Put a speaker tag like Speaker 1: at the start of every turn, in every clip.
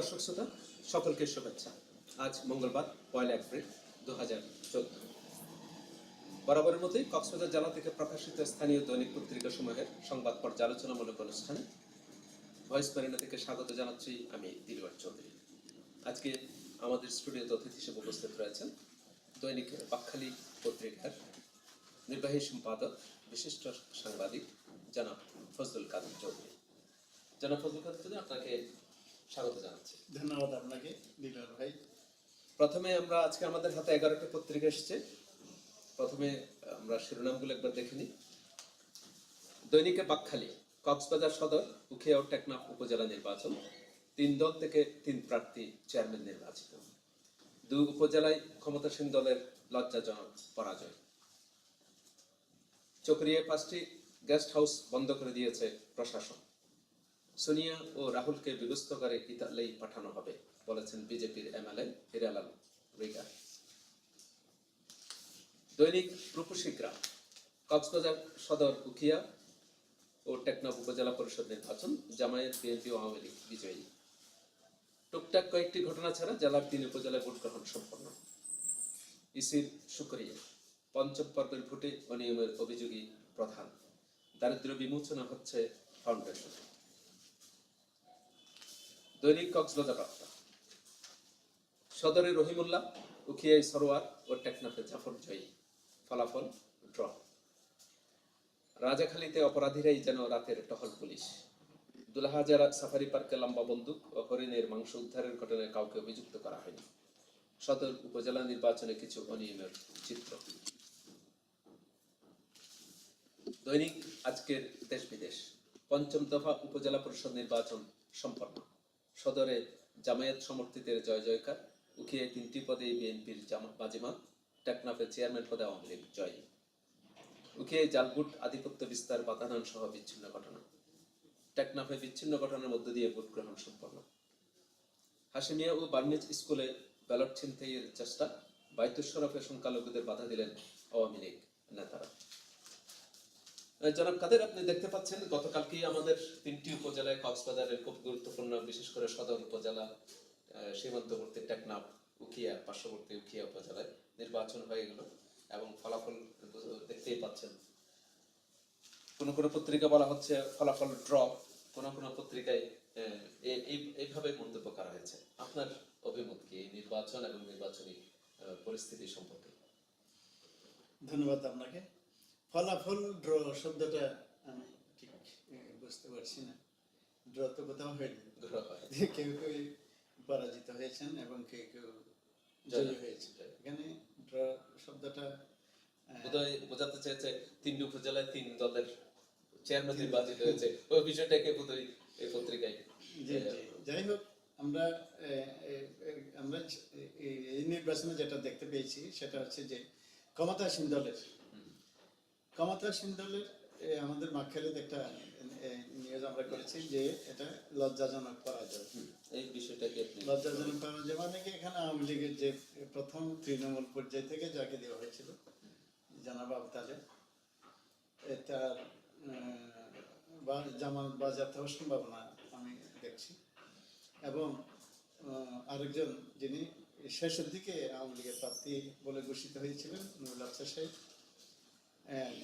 Speaker 1: দর্শক শ্রোতা, সকলকে শুভেচ্ছা। আজ মঙ্গলবার, পয়লা এপ্রিল দু হাজার চোদ্দ। বরাবরের মতোই কক্সবাজার জেলা থেকে প্রকাশিত স্থানীয় দৈনিক পত্রিকা সমূহের সংবাদ পর্যালোচনামূলক অনুষ্ঠানে ভয়েস মেরিনা থেকে স্বাগত জানাচ্ছি আমি দিলওয়ার চৌধুরী। আজকে আমাদের স্টুডিওতে অতিথি হিসেবে উপস্থিত রয়েছেন দৈনিক বাকখালী পত্রিকার নির্বাহী সম্পাদক, বিশিষ্ট সাংবাদিক জনাব ফজলুল কাদের চৌধুরী। জনাব ফজলুল কাদের চৌধুরী, আপনাকে স্বাগত জানাচ্ছি।
Speaker 2: ধন্যবাদ আপনাকে দিলার ভাই।
Speaker 1: প্রথমে আমরা আজকে আমাদের হাতে এগারোটা পত্রিকা এসেছে। প্রথমে আমরা শিরোনামগুলো একবার দেখে নিই। দৈনিকে বাকখালী কক্সবাজার সদর উখিয়া ও টেকনাফ উপজেলা নির্বাচন তিন দল থেকে তিন প্রার্থী চেয়ারম্যান নির্বাচিত। দুই উপজেলায় ক্ষমতাসীন দলের লজ্জাজনক পরাজয়। চকরিয়ায় পাঁচটি গেস্ট হাউস বন্ধ করে দিয়েছে প্রশাসন। সোনিয়া ও রাহুলকে বিরস্ত করে ইতালেই পাঠানো হবে, বলেছেন বিজেপির এমএলএ হিরালাল রিগা দৈনিক রূপসী কক্সবাজার সদর উখিয়া ও টেকনাফ উপজেলা পরিষদ নির্বাচন, জামায়াত বিএনপি ও আওয়ামী লীগ বিজয়ী। টুকটাক কয়েকটি ঘটনা ছাড়া জেলার তিন উপজেলায় ভোট গ্রহণ সম্পন্ন। ইসির সুকরিয়া পঞ্চম পর্বের ভোটে অনিয়মের অভিযোগী প্রধান। দারিদ্র্য বিমোচনা হচ্ছে ফাউন্ডেশন দৈনিক কক্সবাজার বার্তা। সদরে রহিমুল্লাহ উখিয়াই সরোয়ার ও টেকনাফে জাফর জয়ী। ফলাফল, ড্র। রাজাখালীতে অপরাধীরাই যেন রাতের টহল পুলিশ। দুলাহাজারা সাফারি পার্কে লম্বা বন্দুক ও হরিণের মাংস উদ্ধারের ঘটনায় কাউকে অভিযুক্ত করা হয়নি। সদর উপজেলা নির্বাচনে কিছু অনিয়মের চিত্র। দৈনিক আজকের দেশ বিদেশ। পঞ্চম দফা উপজেলা পরিষদ নির্বাচন সম্পন্ন। সদরে জামায়াত সমর্থিতের জয় জয়কার। উখিয়ে তিনটি পদে বিএনপির বাজিমাত। টেকনাফে চেয়ারম্যান পদে আওয়ামী লীগ জয়। উখিয়ে জালবুট আধিপত্য বিস্তার বাতানান সহ বিচ্ছিন্ন ঘটনা। টেকনাফে বিচ্ছিন্ন ঘটনার মধ্য দিয়ে ভোট গ্রহণ সম্পন্ন। হাসিমিয়া ও বার্মিজ স্কুলে ব্যালট ছিনতাইয়ের চেষ্টা। বাইতুল শরফে সংখ্যালঘুদের বাধা দিলেন আওয়ামী লীগ নেতারা। জনাব কাদের, আপনি দেখতে পাচ্ছেন গতকালকে আমাদের তিনটি উপজেলায় কক্সবাজারের খুব গুরুত্বপূর্ণ, বিশেষ করে সদর উপজেলা সীমান্তবর্তী টেকনাফ, উখিয়া, পার্শ্ববর্তী উখিয়া উপজেলায় নির্বাচন হয়ে গেল এবং ফলাফল দেখতেই পাচ্ছেন। কোন কোন পত্রিকা বলা হচ্ছে ফলাফল ড্র, কোন কোন পত্রিকায় এইভাবে মন্তব্য করা হয়েছে। আপনার অভিমত কি নির্বাচন এবং নির্বাচনী পরিস্থিতি সম্পর্কে?
Speaker 2: ধন্যবাদ আপনাকে। ফলাফল ড্র শব্দটা আমি ঠিক বুঝতে পারছি না। ড্র তো কোথাও হয়নি।
Speaker 1: হয়
Speaker 2: কেউ কেউ পরাজিত হয়েছেন এবং কেউ কেউ জয়ী
Speaker 1: হয়েছে
Speaker 2: এখানে ড্র শব্দটা
Speaker 1: বোঝাতে চেয়েছে তিনটি উপজেলায় তিন দলের চেয়ারম্যান নির্বাচিত হয়েছে ওই বিষয়টাকে বোধহয় এই পত্রিকায়
Speaker 2: যাই হোক আমরা আমরা এই নির্বাচনে যেটা দেখতে পেয়েছি সেটা হচ্ছে যে ক্ষমতাসীন দলের ক্ষমতাসীন দলের এ, আমাদের মাখালিতে একটা নিউজ আমরা করেছি যে এটা লজ্জাজনক পরাজয়
Speaker 1: এই বিষয়টাকে
Speaker 2: লজ্জাজনক পরাজয় মানে কি এখানে আওয়ামী লীগের যে প্রথম তৃণমূল পর্যায় থেকে যাকে দেওয়া হয়েছিল জানাব আবতালে এ তার আহ, বা- জামানত বাজেয়াপ্ত হওয়ার সম্ভাবনা আমি দেখছি। এবং আরেকজন যিনি শেষের দিকে আওয়ামী লীগের প্রার্থী বলে ঘোষিত হয়েছিলেন নুরুল আফসার সাহেব।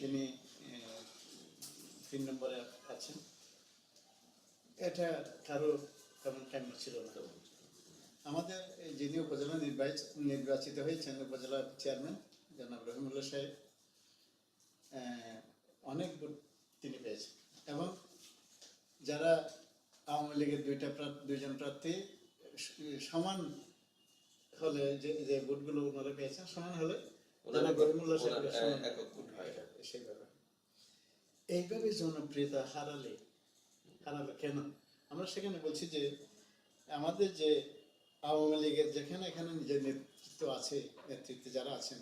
Speaker 2: তিনি তিন নম্বরে আছেন। এটা কারও তেমন কাম্য ছিল না। আমাদের যিনি উপজেলা নির্বাচিত নির্বাচিত হয়েছেন, উপজেলা চেয়ারম্যান, জনাব রহিমুল্লাহ সাহেব অনেক ভোট তিনি পেয়েছেন। এবং যারা আওয়ামী লীগের দুইটা দুইজন প্রার্থী, সমান হলে যে ভোটগুলো ওনারা পেয়েছেন, সমান হলে এইভাবে জনপ্রিয়তা হারালে হারালে কেন? আমরা সেখানে বলছি যে আমাদের যে আওয়ামী লীগের যেখানে এখানে নিজের নেতৃত্ব আছে নেতৃত্বে যারা আছেন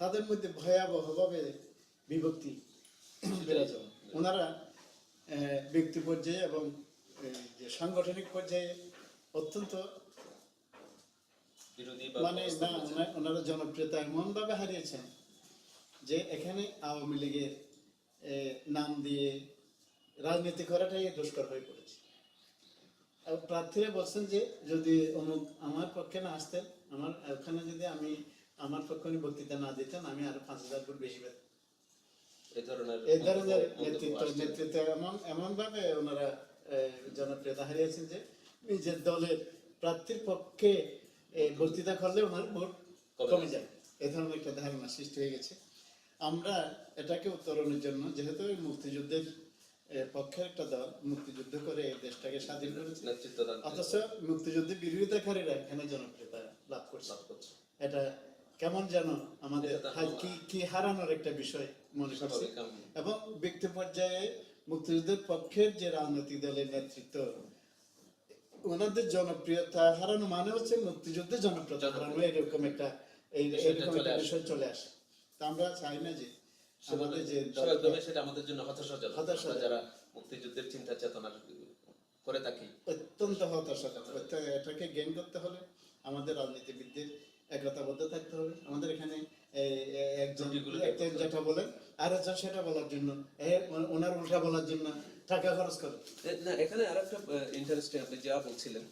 Speaker 2: তাদের মধ্যে ভয়াবহভাবে বিভক্তি বিরাজমান ওনারা ব্যক্তি পর্যায়ে এবং যে সাংগঠনিক পর্যায়ে অত্যন্ত
Speaker 1: বিরোধী
Speaker 2: মানে না ওনারা জনপ্রিয়তা এমনভাবে হারিয়েছেন যে এখানে আওয়ামী লীগের নাম দিয়ে রাজনীতি করাটাই দুষ্কর হয়ে পড়েছে। প্রার্থীরা বলছেন যে যদি অমুক আমার পক্ষে না আসতেন আমার ওখানে যদি আমি আমার পক্ষে বক্তৃতা না দিতেন আমি আরও পাঁচ হাজার ফুট বেশি পেতাম।
Speaker 1: এই ধরনের
Speaker 2: নেতৃত্ব নেতৃত্ব এমন এমন ভাবে ওনারা জনপ্রিয়তা হারিয়েছেন যে নিজের দলের প্রার্থীর পক্ষে বক্তৃতা করলে ওনার ভোট
Speaker 1: কমে যায়।
Speaker 2: এ ধরনের একটা ধারণা সৃষ্টি হয়ে গেছে। আমরা এটাকে উত্তরণের জন্য যেহেতু মুক্তিযুদ্ধের এ, পক্ষের একটা দল মুক্তিযুদ্ধ করে এই দেশটাকে স্বাধীন করেছে অথচ মুক্তিযুদ্ধে বিরোধিতাকারীরা এখানে জনপ্রিয়তা লাভ করছে। এটা কেমন যেন আমাদের কি কি হারানোর একটা বিষয় মনে করছে এবং ব্যক্তি পর্যায়ে মুক্তিযুদ্ধের পক্ষের যে রাজনৈতিক দলের নেতৃত্ব ওনাদের জনপ্রিয়তা হারানো মানে হচ্ছে মুক্তিযুদ্ধে জনপ্রিয়তা হারানো এরকম একটা এই এরকম একটা বিষয় চলে আসে। তা আমরা চাই না যে আমাদের যে
Speaker 1: সেটা আমাদের জন্য হতাশাজনক। আমরা যারা মুক্তিযুদ্ধের চিন্তা চেতনা করে থাকি।
Speaker 2: অত্যন্ত হতাশাজনক। এটাকে করতে হলে আমাদের রাজনীতিবিদদের একতাবদ্ধ থাকতে হবে। আমাদের এখানে একজন যেটা বলেন আর সেটা বলার জন্য ওনার উল্টা বলার জন্য টাকা খরচ করে।
Speaker 1: না এখানে আর একটা ইন্টারেস্টিং আপনি যা বলছিলেন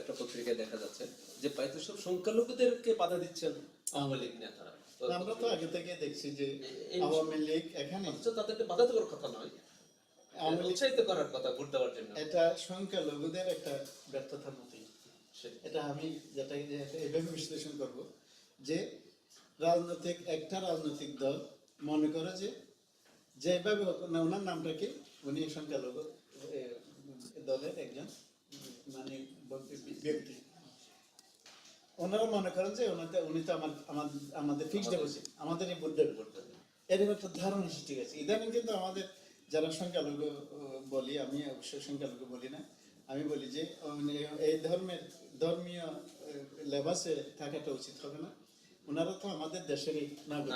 Speaker 1: একটা পত্রিকায় দেখা যাচ্ছে যে পাইতো সব সংখ্যালঘুদেরকে বাধা দিচ্ছেন আওয়ামী লীগ নেতারা।
Speaker 2: আমরা তো আগে থেকে দেখছি যে আওয়ামী লীগ এখানে
Speaker 1: তাদেরকে বাধা দেওয়ার কথা নয় উৎসাহিত করার কথা ভোট দেওয়ার জন্য।
Speaker 2: এটা সংখ্যালঘুদের একটা ব্যর্থতার মতোই। এটা আমি যেটা এভাবে বিশ্লেষণ করব যে রাজনৈতিক একটা রাজনৈতিক দল মনে করে যে যেভাবে ওনার নামটা কি? উনি সংখ্যালঘু দলের একজন মানে ব্যক্তি। ওনারা মনে করেন যে ওনাতে উনি তো আমার আমাদের ফিক্সড ডিপোজিট আমাদের এই ভোট দেবে। এরকম একটা ধারণা সৃষ্টি গেছে ইদানিং কিন্তু আমাদের যারা সংখ্যালঘু বলি আমি অবশ্যই সংখ্যালঘু বলি না আমি বলি যে এই ধর্মের ধর্মীয় লেবাসে থাকাটা উচিত হবে না। ওনারা তো আমাদের দেশেরই নাগরিক।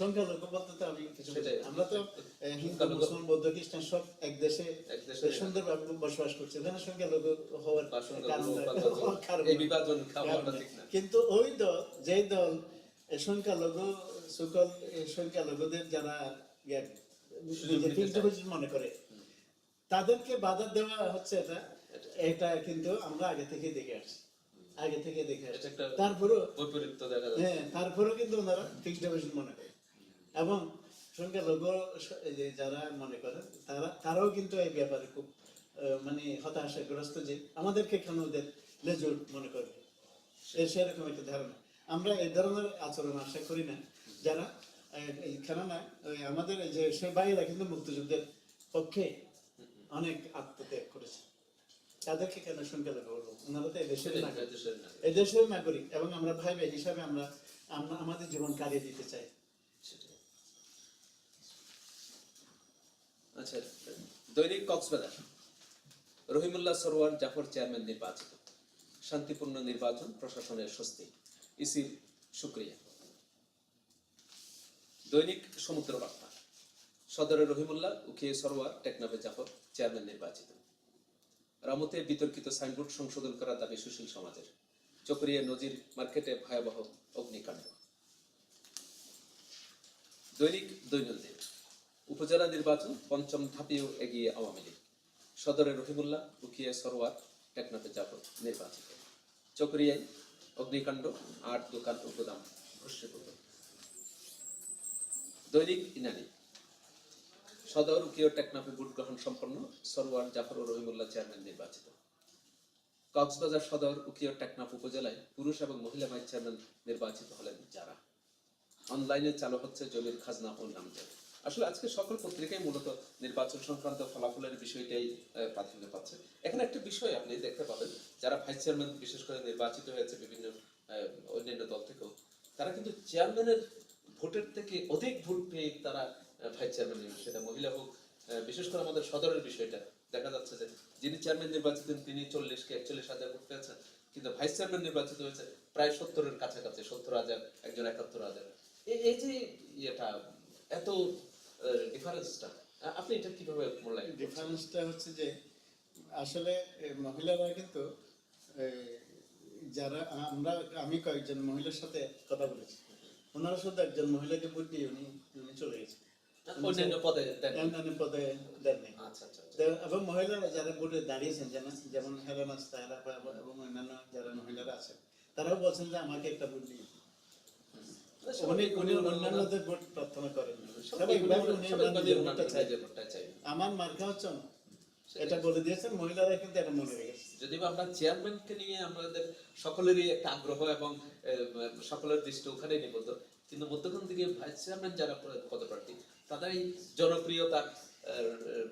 Speaker 2: সংখ্যালঘু বলতে তো আমি কিছু। আমরা তো হিন্দু মুসলমান বৌদ্ধ খ্রিস্টান সব এক দেশে সুন্দরভাবে বসবাস করছে। এখানে সংখ্যালঘু হওয়ার। কিন্তু ওই দল যেই দল সংখ্যালঘু সকল সংখ্যালঘুদের যারা ইয়ে, মনে করে তাদেরকে বাধা দেওয়া হচ্ছে এটা। এটা। কিন্তু আমরা আগে থেকে দেখে আসছি। আগে থেকে দেখে আসছি। তারপরেও
Speaker 1: বৈপরীত্য দেখা যাচ্ছে।
Speaker 2: হ্যাঁ তারপরেও কিন্তু ওনারা ফিক্সড ডিপোজিট মনে করে। এবং সংখ্যালঘু স- এই যে যারা মনে করে তারা তারাও কিন্তু এই ব্যাপারে খুব মানে হতাশাগ্রস্ত যে আমাদেরকে কেন ওদের লেজুর মনে করবে? সেরকম একটা ধারণা। আমরা এই ধরনের আচরণ আশা করি না। যারা কেননা আমাদের যে সে ভাইয়েরা কিন্তু মুক্তিযুদ্ধের পক্ষে অনেক আত্মত্যাগ করেছে। তাদেরকে কেন বলব? ওনারা তো এই দেশের নাগরিক। এবং আমরা ভাই ভাই হিসাবে আমরা আমরা আমাদের জীবন কাটিয়ে দিতে চাই।
Speaker 1: আচ্ছা দৈনিক কক্সবাজার। রহিমুল্লাহ সরোয়ার জাফর চেয়ারম্যান নির্বাচিত। শান্তিপূর্ণ নির্বাচন প্রশাসনের স্বস্তি। ইসির সুক্রিয়া দৈনিক সমুদ্র বার্তা সদরে রহিমুল্লাহ উখিয়ে সরোয়ার টেকনাফে জাফর চেয়ারম্যান নির্বাচিত। রামতে বিতর্কিত সাইনবোর্ড সংশোধন করার দাবি সুশীল সমাজের। চকরিয়া নজির মার্কেটে ভয়াবহ অগ্নিকাণ্ড। দৈনিক দৈনন্দিন। উপজেলা নির্বাচন পঞ্চম ধাপেও এগিয়ে আওয়ামী লীগ। সদরে রহিমুল্লাহ উকিয়ে সরোয়ার, টেকনাফে জাফর নির্বাচিত। চকরিয়ায় অগ্নিকাণ্ড, আট দোকান গোদাম ভস্মীভূত। দৈনিক ইনানি। সদর উকিয় টেকনাফে ভোট গ্রহণ সম্পন্ন সরোয়ার জাফর ও রহিমুল্লাহ চেয়ারম্যান নির্বাচিত। কক্সবাজার সদর উকিয় টেকনাফ উপজেলায় পুরুষ এবং মহিলা ভাইস চেয়ারম্যান নির্বাচিত হলেন যারা। অনলাইনে চালু হচ্ছে জমির খাজনা ও নামজারি আসলে আজকে সকল পত্রিকায় মূলত নির্বাচন সংক্রান্ত ফলাফলের বিষয়টাই প্রাধান্য পাচ্ছে। এখানে একটা বিষয় আপনি দেখতে পাবেন, যারা ভাইস চেয়ারম্যান বিশেষ করে নির্বাচিত হয়েছে বিভিন্ন অন্যান্য দল থেকেও, তারা কিন্তু চেয়ারম্যানের ভোটের থেকে অধিক ভোট পেয়ে তারা ভাইস চেয়ারম্যান। সেটা মহিলা হোক বিশেষ করে আমাদের সদরের বিষয়টা, দেখা যাচ্ছে যে যিনি চেয়ারম্যান নির্বাচিত, তিনি চল্লিশ কে একচল্লিশ হাজার ভোট পেয়েছেন কিন্তু ভাইস চেয়ারম্যান নির্বাচিত হয়েছে প্রায় সত্তরের কাছাকাছি, সত্তর হাজার, একজন একাত্তর হাজার এই- যে ইয়েটা, এত ডিফারেন্সটা আপনি এটা কীভাবে মূল্যায়ন?
Speaker 2: ডিফারেন্সটা হচ্ছে যে, আসলে মহিলারা কিন্তু যারা, আমরা, আমি কয়েকজন মহিলার সাথে কথা বলেছি ওনারা শুধু একজন মহিলাকে ভোট দিয়ে উনি
Speaker 1: অন্যান্য পদে
Speaker 2: অন্যান্য পদে দেননি। তো এবং মহিলারা যারা ভোটে দাঁড়িয়েছেন যেমন এবং অন্যান্য যারা মহিলারা আছেন তারাও বলছেন যে আমাকে একটা আমার মার্কা হচ্ছে এটা বলে দিয়েছেন মহিলারা কিন্তু এটা মনে রেখেছে
Speaker 1: যদি আমরা চেয়ারম্যানকে নিয়ে আমাদের সকলেরই একটা আগ্রহ এবং সকলের দৃষ্টি ওখানে নিবদ্ধ কিন্তু মধ্যখান থেকে ভাইস চেয়ারম্যান যারা পদ- পদপ্রার্থী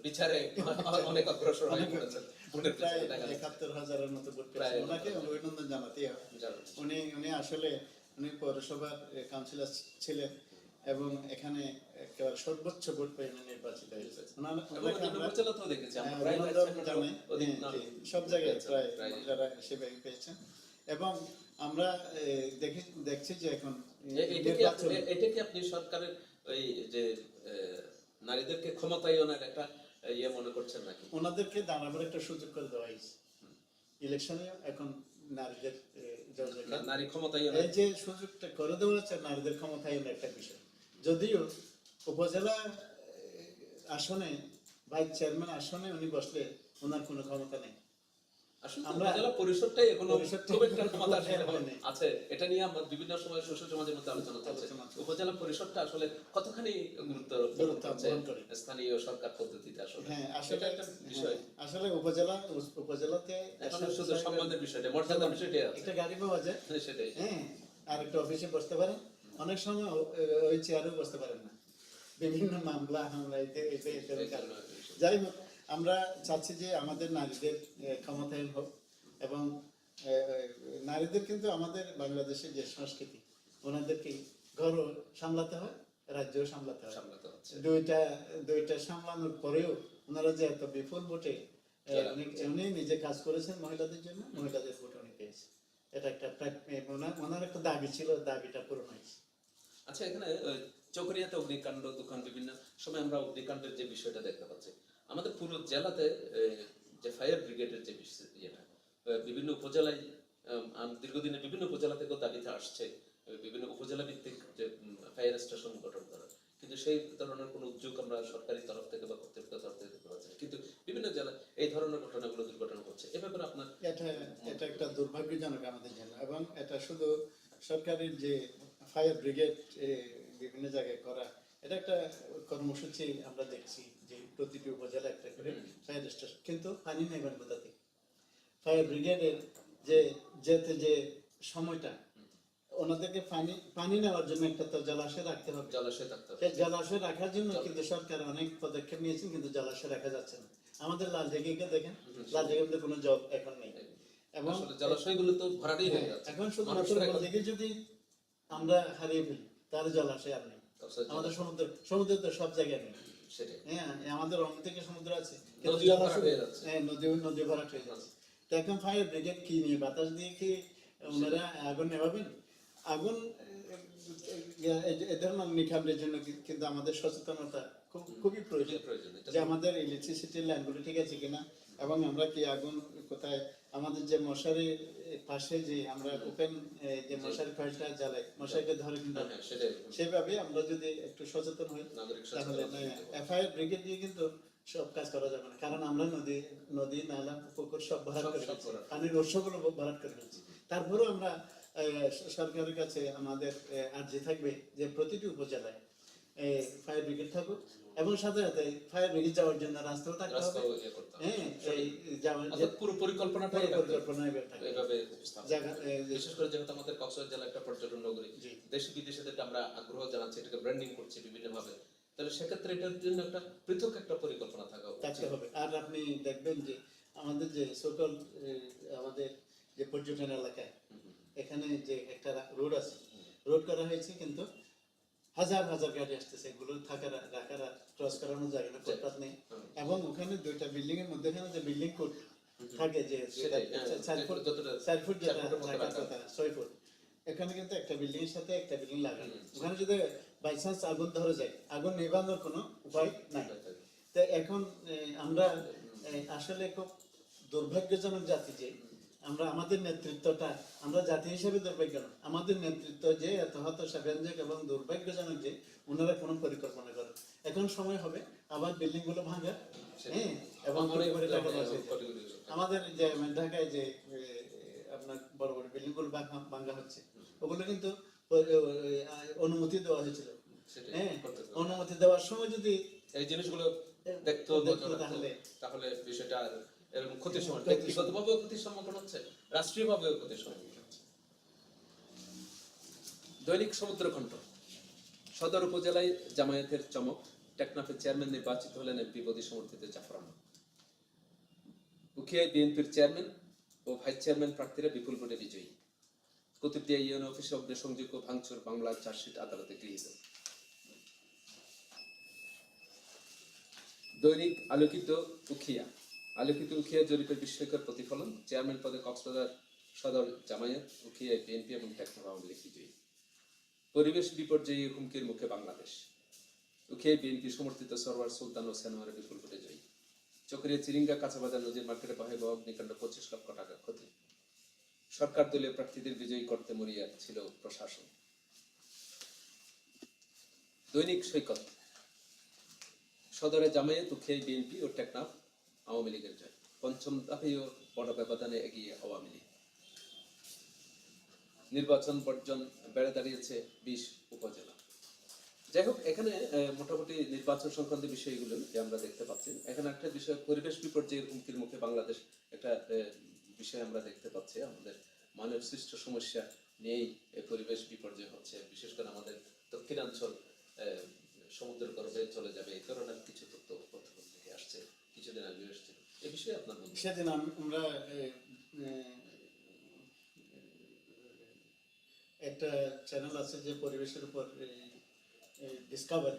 Speaker 1: বিচারে অনেক অগ্রসর হয়ে
Speaker 2: অনেক
Speaker 1: পড়েছেন।
Speaker 2: প্রায়
Speaker 1: পিছনে দেখা যাচ্ছে।
Speaker 2: একাত্তর হাজারের মতো ভোট পেয়েছেন ওনাকে অভিনন্দন জানাতেই উনি উনি আসলে উনি পৌরসভার কাউন্সিলর ছিলেন এবং এখানে একেবারে সর্বোচ্চ ভোট পেয়ে উনি নির্বাচিত হয়েছে ওনার-
Speaker 1: এবং
Speaker 2: ওনাকে
Speaker 1: অন্যান্য
Speaker 2: আমরা-
Speaker 1: দেখেছি।
Speaker 2: সব জায়গায় প্রায়। সেভাবে পেয়েছেন। এবং আমরা দেখি যে এখন
Speaker 1: এটা কি আপনি সরকারের ওই যে নারীদেরকে ক্ষমতায়নের একটা ইয়ে মনে করছেন নাকি?
Speaker 2: ওনাদেরকে দাঁড়াবার একটা সুযোগ করে দেওয়া হয়েছে। ইলেকশনে এখন নারীদের।
Speaker 1: নারী ক্ষমতায়ন
Speaker 2: এই যে সুযোগটা করে দেওয়া হচ্ছে নারীদের ক্ষমতায়ন একটা বিষয়। যদিও উপজেলা আসনে ভাইস চেয়ারম্যান আসনে উনি বসলে ওনার কোনো ক্ষমতা নেই। আমরা-
Speaker 1: উপজেলা পরিষদটাই
Speaker 2: এখনও
Speaker 1: খুব একটা
Speaker 2: এখনও
Speaker 1: ক্ষমতাশীল
Speaker 2: নাই।
Speaker 1: আছে এটা নিয়ে আমরা বিভিন্ন সময় সুশীল সমাজের মধ্যে আলোচনা চলছে। উপজেলা পরিষদটা আসলে কতখানি গুরুত্ব
Speaker 2: গুরুত্ব
Speaker 1: হচ্ছে
Speaker 2: বহন করে।
Speaker 1: স্থানীয় সরকার পদ্ধতিতে আসলে?
Speaker 2: হ্যাঁ আসলে
Speaker 1: একটা বিষয়।
Speaker 2: আসলে উপজেলা উপজেলাতে
Speaker 1: এখন শুধু সম্মানের বিষয়টা মর্যাদার বিষয়টাই
Speaker 2: একটা গাড়ি পাওয়া যায়।
Speaker 1: সেটাই।
Speaker 2: হ্যাঁ আর একটা অফিসে বসতে পারেন অনেক সময় ওই চেয়ারেও বসতে পারেন না। বিভিন্ন মামলা হামলা এতে এতে। যাই হোক আমরা চাচ্ছি যে আমাদের নারীদের ক্ষমতায়ন হোক এবং নারীদের কিন্তু আমাদের বাংলাদেশের যে সংস্কৃতি ওনাদেরকে ঘরও সামলাতে হয় রাজ্যও সামলাতে হয়। দুইটা দুইটা সামলানোর পরেও ওনারা যে এত বিপুল ভোটে উনি নিজে কাজ করেছেন মহিলাদের জন্য মহিলাদের ভোট উনি পেয়েছেন এটা একটা ওনার একটা দাবি ছিল দাবিটা পূরণ হয়েছে।
Speaker 1: আচ্ছা এখানে চকরিয়াতে অগ্নিকাণ্ড দোকান বিভিন্ন সময় আমরা অগ্নিকাণ্ডের যে বিষয়টা দেখতে পাচ্ছি আমাদের পুরো জেলাতে যে ফায়ার ব্রিগেডের যে ইয়েটা বিভিন্ন উপজেলায় দীর্ঘদিনে বিভিন্ন উপজেলা থেকেও দাবিতে আসছে বিভিন্ন উপজেলা ভিত্তিক যে ফায়ার স্টেশন গঠন করা। কিন্তু সেই ধরনের কোনো উদ্যোগ আমরা সরকারি তরফ থেকে বা কর্তৃপক্ষের তরফ থেকে দেখতে পাচ্ছি না। কিন্তু বিভিন্ন জেলায় এই ধরনের ঘটনাগুলো দুর্ঘটনা ঘটছে। এ ব্যাপারে আপনার
Speaker 2: এটা এটা একটা দুর্ভাগ্যজনক আমাদের জন্য এবং এটা শুধু সরকারের যে ফায়ার ব্রিগেড বিভিন্ন জায়গায় করা এটা একটা কর্মসূচি আমরা দেখছি। প্রতিটি উপজেলা একটা করে ফায়ার স্টেশন কিন্তু পানি নেবেন কোথা থেকে ফায়ার ব্রিগেডের যে যেতে যে সময়টা ওনাদেরকে পানি পানি নেওয়ার জন্য একটা তো জলাশয় রাখতে হবে।
Speaker 1: জলাশয় থাকতে হবে।
Speaker 2: জলাশয় রাখার জন্য কিন্তু সরকার অনেক পদক্ষেপ নিয়েছেন কিন্তু জলাশয় রাখা যাচ্ছে না। আমাদের লাল দিঘিকে দেখেন লাল দিঘিতে কোনো জল এখন নেই। এবং
Speaker 1: জলাশয়গুলো তো ভরাটেই হয়ে যাচ্ছে।
Speaker 2: এখন শুধু
Speaker 1: মানুষের
Speaker 2: লাল
Speaker 1: এখন-
Speaker 2: যদি আমরা হারিয়ে ফেলি তাহলে জলাশয় আর নেই। আমাদের সমুদ্র সমুদ্র তো সব জায়গায় নেই।
Speaker 1: সেটাই।
Speaker 2: হ্যাঁ আমাদের অন্য থেকে সমুদ্র আছে।
Speaker 1: হয়ে যাচ্ছে।
Speaker 2: হ্যাঁ নদী নদী ভরাট হয়ে যাচ্ছে। তো এখন ফায়ার ব্রিগেড কি নিয়ে বাতাস দিয়ে কি ওনারা আগুন নেভাবেন? আগুন এ- এ- এ ধরনের জন্য কিন্তু আমাদের সচেতনতা খুব খুবই প্রয়োজন।
Speaker 1: প্রয়োজন
Speaker 2: যে আমাদের ইলেকট্রিসিটির লাইনগুলো ঠিক আছে কিনা এবং আমরা কি আগুন কোথায় আমাদের যে মশারির পাশে যে আমরা ওপেন যে মশারি কয়েলটা জ্বালাই মশারিটা ধরে কিন্তু
Speaker 1: হ্যাঁ, হ্যাঁ,
Speaker 2: সেভাবে আমরা যদি একটু সচেতন হই তাহলে
Speaker 1: সচেতনতা
Speaker 2: এফআইআর ব্রিগেড দিয়ে কিন্তু সব কাজ করা যাবে না। কারণ আমরা নদী নদী নালা পুকুর সব ভরাট করে। পানির উৎসগুলো ভরাট করে ফেলছি। তারপরেও আমরা সরকারের কাছে আমাদের আর্জি থাকবে যে প্রতিটি উপজেলায় ফায়ার ব্রিগেড থাকুক এবং সাথে সাথে ফায়ার ব্রিগেড যাওয়ার জন্য রাস্তাও থাকতে হবে।
Speaker 1: ইয়ে হবে।
Speaker 2: হ্যাঁ এই যাওয়ার
Speaker 1: পুরো পরিকল্পনাটা
Speaker 2: পুরো পরিকল্পনা এবার
Speaker 1: এইভাবে স্থাপন
Speaker 2: জায়গা এ, যে-
Speaker 1: বিশেষ করে যেহেতু আমাদের কক্সবাজার জেলা একটা পর্যটন নগরী। দেশি বিদেশিদেরকে আমরা আগ্রহ জানাচ্ছি এটাকে ব্র্যান্ডিং করছি বিভিন্ন ভাবে তাহলে সেক্ষেত্রে এটার জন্য একটা পৃথক একটা পরিকল্পনা থাকা
Speaker 2: থাকতে হবে। আর আপনি দেখবেন যে আমাদের যে সকল আমাদের যে পর্যটন এলাকায় এখানে যে একটা রোড আছে রোড করা হয়েছে কিন্তু হাজার হাজার গাড়ি আসতেছে এগুলো থাকার রাখার ক্রস করানোর জায়গা না ফুটপাত নেই। এবং ওখানে দুইটা বিল্ডিং এর মধ্যে যে বিল্ডিং কোড থাকে যে
Speaker 1: হ্যাঁ,
Speaker 2: চার ফুট চার ফুট যেটা
Speaker 1: রাখা।
Speaker 2: কথা ছয় ফুট। এখানে কিন্তু একটা বিল্ডিং এর সাথে একটা বিল্ডিং লাগানো। ওখানে যদি বাই চান্স আগুন ধরে যায় আগুন নেভানোর কোনো উপায় নাই। তো এখন আমরা আসলে খুব দুর্ভাগ্যজনক জাতি যে আমরা আমাদের নেতৃত্বটা আমরা জাতি হিসেবে দুর্ভাগ্য না। আমাদের নেতৃত্ব যে এত হতাশাব্যঞ্জক এবং দুর্ভাগ্যজনক যে ওনারা কোনো পরিকল্পনা করেন এখন সময় হবে আবার বিল্ডিংগুলো ভাঙা হ্যাঁ এবং। আমাদের যে ঢাকায় যে আপনার বড় বড় বিল্ডিংগুলো ভাঙা হচ্ছে ওগুলো কিন্তু অনুমতি দেওয়া হয়েছিল। হ্যাঁ অনুমতি দেওয়ার সময় যদি
Speaker 1: এই জিনিসগুলো দেখতে
Speaker 2: তাহলে-
Speaker 1: তাহলে বিষয়টা এরকম ক্ষতির সম্মুখীন ব্যক্তিগতভাবেও ক্ষতির সম্মুখীন হচ্ছে, রাষ্ট্রীয়ভাবেও ক্ষতির সম্মুখীন হচ্ছে। দৈনিক সমুদ্রখণ্ড। সদর উপজেলায় জামায়াতের চমক, টেকনাফের চেয়ারম্যান নির্বাচিত হলেন এমপি মোদী সমর্থিত জাফর আহমদ। উখিয়ায় বিএনপির চেয়ারম্যান ও ভাইস চেয়ারম্যান প্রার্থীরা বিপুল ভোটে বিজয়ী। কুতুবদিয়া ইউএন অফিসে অগ্নিসংযোগ ও ভাঙচুর বাংলার চার্জশিট আদালতে গৃহীত। দৈনিক আলোকিত উখিয়া। আলোকিত উখিয়া জরিপের বিস্ময়কর প্রতিফলন চেয়ারম্যান পদে কক্সবাজার সদর জামায়াত উখিয়ায় বিএনপি এবং টেকনাফ আওয়ামী লীগ বিজয়ী পরিবেশ বিপর্যয়ী হুমকির মুখে বাংলাদেশ। উখিয়ায় বিএনপি সমর্থিত সরওয়ার সুলতান ও সেনোয়ারের বিপুল ভোটে জয়ী। চকরিয়া, চিরিঙ্গা, কাঁচাবাজার নদীর মার্কেটে ভয়াবহ অগ্নিকাণ্ড পঁচিশ লক্ষ টাকা ক্ষতি। সরকার দলীয় প্রার্থীদের বিজয়ী করতে মরিয়া ছিল প্রশাসন। দৈনিক সৈকত। সদরে জামায়াত উখিয়ায় বিএনপি ও টেকনাফ আওয়ামী লীগের জয়। পঞ্চম দফায়ও বড় ব্যবধানে এগিয়ে আওয়ামী লীগ। নির্বাচন বর্জন বেড়ে দাঁড়িয়েছে বিশ উপজেলা। যাই হোক, এখানে মোটামুটি নির্বাচন সংক্রান্ত বিষয়গুলো যে আমরা দেখতে পাচ্ছি, এখানে একটা বিষয়, পরিবেশ বিপর্যয়ের হুমকির মুখে বাংলাদেশ একটা বিষয় আমরা দেখতে পাচ্ছি। আমাদের মানব সৃষ্ট সমস্যা নিয়েই পরিবেশ বিপর্যয় হচ্ছে। বিশেষ করে আমাদের দক্ষিণাঞ্চল সমুদ্র গর্ভে চলে যাবে, এই ধরনের কিছু তথ্য আসছে কিছুদিন আগে এসেছিল এই বিষয়ে আপনার?
Speaker 2: সেদিন আমরা এ, এ, একটা চ্যানেল আছে যে পরিবেশের উপর ডিসকাভারি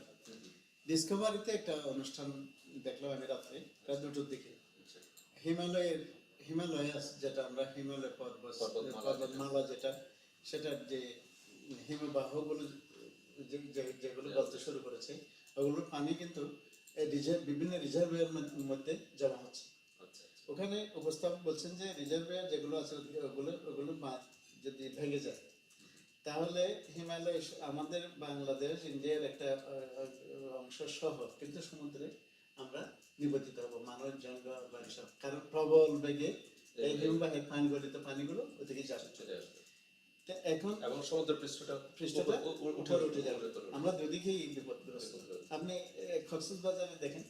Speaker 2: ডিসকাভারিতে একটা অনুষ্ঠান দেখলাম আমি রাত্রে? প্রায় দুটোর দিকে হিমালয়ের হিমালয়াস যেটা আমরা হিমালয় পর্বত
Speaker 1: পর্বতমালা
Speaker 2: যেটা। সেটার যে হিমবাহগুলো যেগুলো গলতে শুরু করেছে ওগুলোর পানি কিন্তু রিজার্ভ বিভিন্ন রিজার্ভের মধ্যে জমা হচ্ছে।
Speaker 1: আচ্ছা,
Speaker 2: ওখানে উপস্থাপক বলছেন যে রিজার্ভেয়ার যেগুলো আছে ওগুলো ওগুলো বাঁধ যদি ভেঙে যায় তাহলে হিমালয় আমাদের বাংলাদেশ ইন্ডিয়ার একটা অংশ সহ কিন্তু সমুদ্রে আমরা নিবদ্ধিত হব বাড়ি সব কারণ প্রবল বেগে এই হিমবাহের পানি গলিত পানিগুলো ওদিকে যাবে
Speaker 1: চলে আসবে
Speaker 2: এখন
Speaker 1: এবং সমুদ্র পৃষ্ঠটা
Speaker 2: পৃষ্ঠটা
Speaker 1: উপর- উ- উ-
Speaker 2: উপরে উঠে যাবে। আমরা দুদিকেই বিপদগ্রস্ত। আপনি কক্সবাজারে দেখেন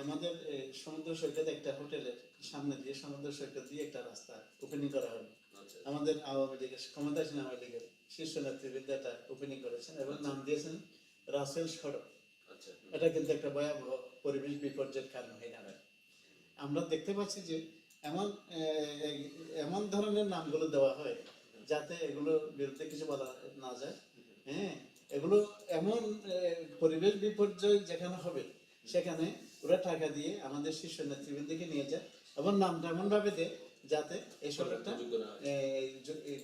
Speaker 2: আমাদের সমুদ্র সৈকত একটা হোটেলের সামনে দিয়ে সমুদ্র সৈকত দিয়ে একটা রাস্তা ওপেনিং করা হলো।
Speaker 1: আচ্ছা,
Speaker 2: আমাদের আওয়ামী লীগের ক্ষমতাসীন আওয়ামী লীগের শীর্ষ নেতৃবৃন্দ এটা ওপেনিং করেছেন এবং নাম দিয়েছেন রাসেল সড়ক
Speaker 1: আচ্ছা,
Speaker 2: এটা কিন্তু একটা ভয়াবহ পরিবেশ বিপর্যয়ের কারণ হয়ে দাঁড়ায়। আমরা দেখতে পাচ্ছি যে এমন এমন ধরনের নামগুলো দেওয়া হয় যাতে এগুলো বিরুদ্ধে কিছু বলা না যায়। হ্যাঁ এগুলো এমন পরিবেশ বিপর্যয় যেখানে হবে সেখানে ওরা টাকা দিয়ে আমাদের শীর্ষ নেতৃবৃন্দকে নিয়ে যায় এবং নামটা এমন ভাবে দেয় যাতে এই সরকারটা
Speaker 1: যোগ্য না হয়।
Speaker 2: এ, য- এ,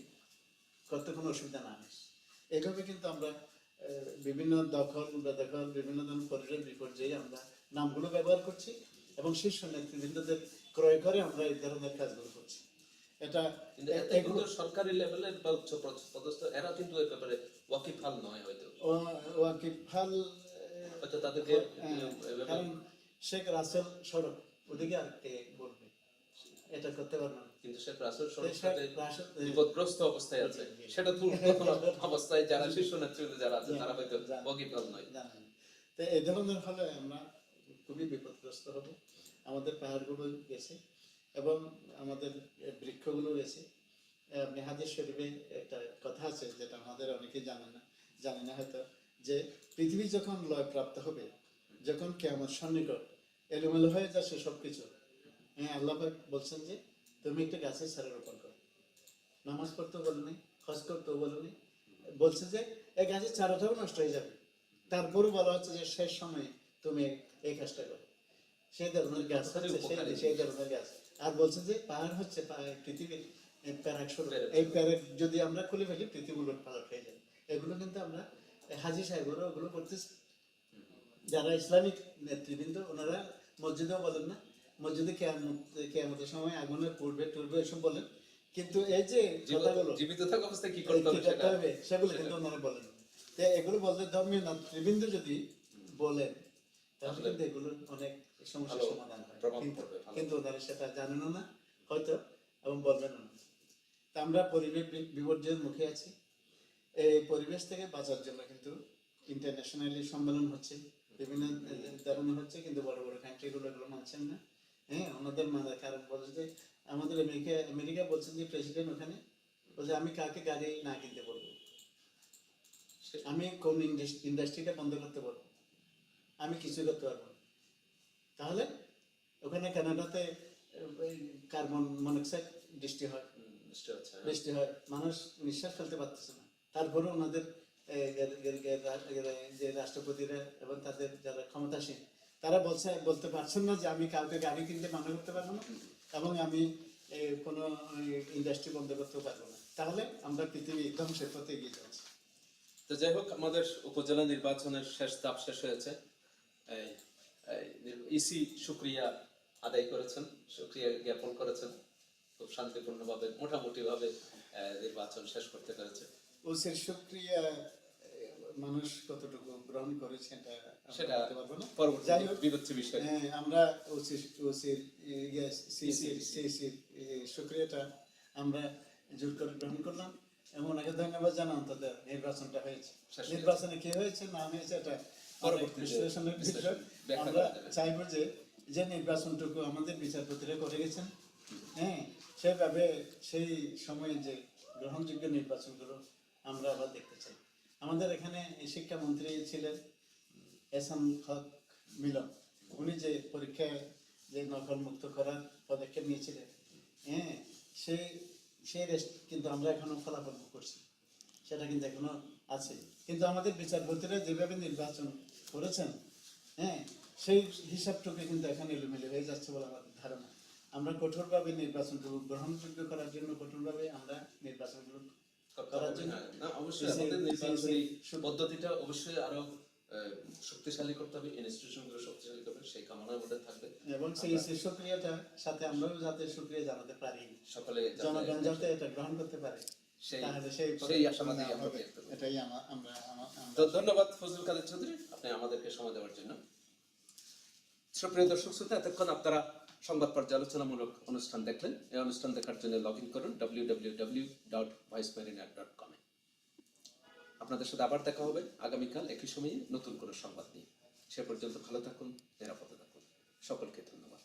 Speaker 2: করতে কোনো অসুবিধা না হয়। এইভাবে কিন্তু আমরা বিভিন্ন দখল বেদখল বিভিন্ন ধরনের পরিবেশ বিপর্যয়ে আমরা নামগুলো ব্যবহার করছি এবং শীর্ষ নেতৃবৃন্দদের ক্রয় করে আমরা এই ধরনের কাজগুলো করছি। এটা এগুলো
Speaker 1: সরকারি লেভেলের বা উচ্চ পদস্থ এরা কিন্তু এই ব্যাপারে ওয়াকিফাল নয় হয়তো।
Speaker 2: ও- ওয়াকিব ফাল
Speaker 1: হয়তো তাদেরকে
Speaker 2: হ্যাঁ, শেখ রাসেল সড়ক ওদিকে বলবে। এটা করতে পারবে না।
Speaker 1: কিন্তু শেখ রাসেল বিপদগ্রস্ত অবস্থায় আছে। সেটা তো অবস্থায় যারা শীর্ষ নেতৃত্ব যারা আছে তারা হয়তো ওয়াকিফাল নয়।
Speaker 2: তো এই ধরনের হলে আমরা খুবই বিপদগ্রস্ত হব। আমাদের পাহাড়গুলো গেছে। এবং আমাদের বৃক্ষগুলো আপনি হাদিস শরীফে একটা কথা আছে যেটা আমাদের অনেকে জানে না জানে না হয়তো যে পৃথিবী যখন লয় প্রাপ্ত হবে যখন কেমন সন্নিকট এলোমেলো হয়ে যাচ্ছে সব কিছু হ্যাঁ আল্লাহ বলছেন যে তুমি একটা গাছের ছাড়া রোপণ করো। নামাজ পড়তেও বলেনি হজ করতেও বলেনি বলছে যে এই গাছের চারাটাও নষ্ট হয়ে যাবে। তারপরে বলা হচ্ছে যে শেষ সময়ে তুমি এই কাজটা করো। সেই ধরনের গাছ হচ্ছে সেই ধরনের গাছ। আর বলছে যে পাহাড় হচ্ছে পৃথিবীর প্যারাক এই প্যারাক যদি আমরা খুলে ফেলি পৃথিবী উলট পালট হয়ে যাবে। এগুলো কিন্তু আমরা হাজি সাহেবরা ওগুলো করতেছি। যারা ইসলামিক নেতৃবৃন্দ ওনারা মসজিদেও বলেন না মসজিদে কেয়ামত কেয়ামতের সময় আগুনে পড়বে টুরবে এসব বলেন। কিন্তু এই যে কথাগুলো
Speaker 1: জীবিত থাকা অবস্থায় কি করতে হবে
Speaker 2: সেগুলো কিন্তু ওনারা বলেন। এগুলো বলতে ধর্মীয় নেতৃবৃন্দ যদি বলেন তাহলে
Speaker 1: তাহলে
Speaker 2: কিন্তু এগুলো অনেক সমস্যার সমাধান হয়। কিন্তু কিন্তু ওনারা সেটা জানেনও না হয়তো এবং বলবেনও না। তা আমরা পরিবেশ বিপর্যয়ের মুখে আছি। এই পরিবেশ থেকে বাঁচার জন্য কিন্তু ইন্টারন্যাশনালি সম্মেলন হচ্ছে বিভিন্ন ধরনের হচ্ছে কিন্তু বড় বড় কান্ট্রিগুলো এগুলো মানছেন না। হ্যাঁ ওনাদের মানার কারণ বলছে যে আমাদের আমেরিকা আমেরিকা বলছেন যে প্রেসিডেন্ট ওখানে বলছে আমি কাকে গাড়ি না কিনতে বলব? আমি কোন ইন্ডাস্ট্রিটা বন্ধ করতে বলব? আমি কিছু করতে পারব না। তাহলে ওখানে কানাডাতে কার্বন মনোক্সাইড বৃষ্টি হয়।
Speaker 1: হ্যাঁ।
Speaker 2: বৃষ্টি হয় মানুষ নিঃশ্বাস ফেলতে পারতেছে না। তারপরে ওনাদের যে রাষ্ট্রপতিরা এবং তাদের যারা ক্ষমতাসীন তারা বলছে বলতে পারছেন না যে আমি কাউকে গাড়ি কিনতে মানা করতে পারব না এবং আমি কোনো ইন্ডাস্ট্রি বন্ধ করতেও পারব না। তাহলে আমরা পৃথিবী ধ্বংসের পথে এগিয়ে যাচ্ছি।
Speaker 1: তো যাই হোক আমাদের উপজেলা নির্বাচনের শেষ ধাপ শেষ হয়েছে। ইসি সুক্রিয়া আদায় করেছেন সুক্রিয়া জ্ঞাপন করেছেন। খুব শান্তিপূর্ণভাবে মোটামুটি ভাবে আহ, নির্বাচন শেষ করতে পেরেছে।
Speaker 2: ওসির সক্রিয়া মানুষ কতটুকু গ্রহণ করেছে এটা
Speaker 1: সেটা
Speaker 2: যাই হোক
Speaker 1: বিবেচ্য বিষয়।
Speaker 2: হ্যাঁ, আমরা ওসির ওসির সিসির সক্রিয়তা আমরা জোর করে গ্রহণ করলাম। এবং ওনাকে ধন্যবাদ জানাম অন্তত নির্বাচনটা হয়েছে। নির্বাচনে কি হয়েছে না হয়েছে এটা
Speaker 1: পরবর্তীতে
Speaker 2: বিশ্লেষণের বিষয় আমরা। চাইব যে যে নির্বাচনটুকু আমাদের বিচারপতিরা করে গেছেন হ্যাঁ সেভাবে সেই সময়ে যে গ্রহণযোগ্য নির্বাচনগুলো আমরা আবার দেখতে চাই। আমাদের এখানে শিক্ষামন্ত্রী ছিলেন এসান হক মিলন। উনি যে পরীক্ষায় যে নকল মুক্ত করার পদক্ষেপ নিয়েছিলেন হ্যাঁ সেই সেই রেস্ট কিন্তু আমরা এখনও ফলাফল করছি। সেটা কিন্তু এখনও আছে। কিন্তু আমাদের বিচারপতিরা যেভাবে নির্বাচন করেছেন হ্যাঁ সেই হিসাবটুকু কিন্তু এখন এলোমেলো হয়ে যাচ্ছে বলে আমাদের ধারণা। আমরা কঠোরভাবে নির্বাচনটুকু গ্রহণযোগ্য করার জন্য কঠোরভাবে আমরা নির্বাচনগুলো
Speaker 1: করতে
Speaker 2: করার জন্য।
Speaker 1: অবশ্যই আমাদের নির্বাচনী পদ্ধতিটা অবশ্যই আরও শক্তিশালী করতে হবে ইনস্টিটিউশন শক্তিশালী করবে সেই কামনা আমাদের থাকবে।
Speaker 2: এবং সেই সেই সাথে আমরাও যাতে সক্রিয় জানাতে পারি
Speaker 1: সকলে
Speaker 2: জনগণ যাতে এটা গ্রহণ করতে পারে।
Speaker 1: সেই
Speaker 2: তাহলে সেই
Speaker 1: সেই আশাবাদী
Speaker 2: নেওয়া
Speaker 1: আমরা ব্যক্ত করি।
Speaker 2: এটাই আমরা
Speaker 1: তো ধন্যবাদ ফজলুল কাদের চৌধুরী। আপনি আমাদেরকে সময় দেওয়ার জন্য। সুপ্রিয় দর্শক শ্রোতা এতক্ষণ আপনারা সংবাদ পর্যালোচনামূলক অনুষ্ঠান দেখলেন। এই অনুষ্ঠান দেখার জন্য লগ ইন করুন W W W dot dot কমে আপনাদের সাথে আবার দেখা হবে আগামীকাল একই সময়ে নতুন কোনো সংবাদ নিয়ে। সে পর্যন্ত ভালো থাকুন নিরাপদে থাকুন। সকলকে ধন্যবাদ।